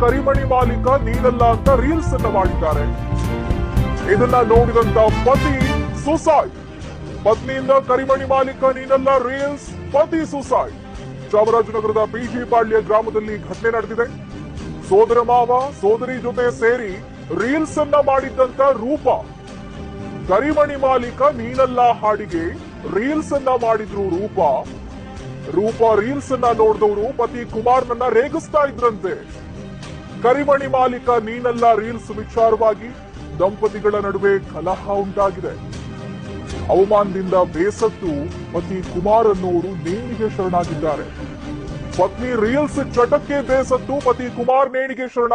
ಕರಿಮಣಿ ಮಾಲೀಕ ನೀನಲ್ಲ ಅಂತ ರೀಲ್ಸ್ ಅನ್ನ ಮಾಡಿದ್ದಾರೆ. ಇದನ್ನ ನೋಡಿದಂತ ಪತಿ ಸುಸಾಯ್ ಪತ್ನಿಯಿಂದ ಕರಿಮಣಿ ಮಾಲೀಕ ನೀನಲ್ಲ ರೀಲ್ಸ್ ಪತಿ ಸುಸಾಯ್ ಚಾಮರಾಜನಗರದ ಪಿಜಿ ಪಾಳ್ಯ ಗ್ರಾಮದಲ್ಲಿ ಘಟನೆ ನಡೆದಿದೆ. ಸೋದರ ಮಾವ, ಸೋದರಿ ಜೊತೆ ಸೇರಿ ರೀಲ್ಸ್ ಅನ್ನ ಮಾಡಿದ್ದಂತ ರೂಪ. ಕರಿಮಣಿ ಮಾಲೀಕ ನೀನಲ್ಲ ಹಾಡಿಗೆ ರೀಲ್ಸ್ ಅನ್ನ ಮಾಡಿದ್ರು ರೂಪ. ರೂಪ ರೀಲ್ಸ್ ಅನ್ನ ನೋಡಿದವರು ಪತಿ ಕುಮಾರ್ನನ್ನ ರೇಗಿಸ್ತಾ ಇದ್ರಂತೆ. ಕರಿಮಣಿ ಮಾಲೀಕ ನೀನಲ್ಲ ರೀಲ್ಸ್ ವಿಚಾರವಾಗಿ ದಂಪತಿಗಳ ನಡುವೆ ಕಲಹ ಉಂಟಾಗಿದೆ. ಅವಮಾನದಿಂದ ಬೇಸತ್ತು ಪತಿ ಕುಮಾರ್ ಅನ್ನೋರು ನೇಣಿಗೆ ಶರಣಾಗಿದ್ದಾರೆ. ಪತ್ನಿ ರೀಲ್ಸ್ ಚಟಕ್ಕೆ ಬೇಸತ್ತು ಪತಿ ಕುಮಾರ್ ನೇಣಿಗೆ ಶರಣ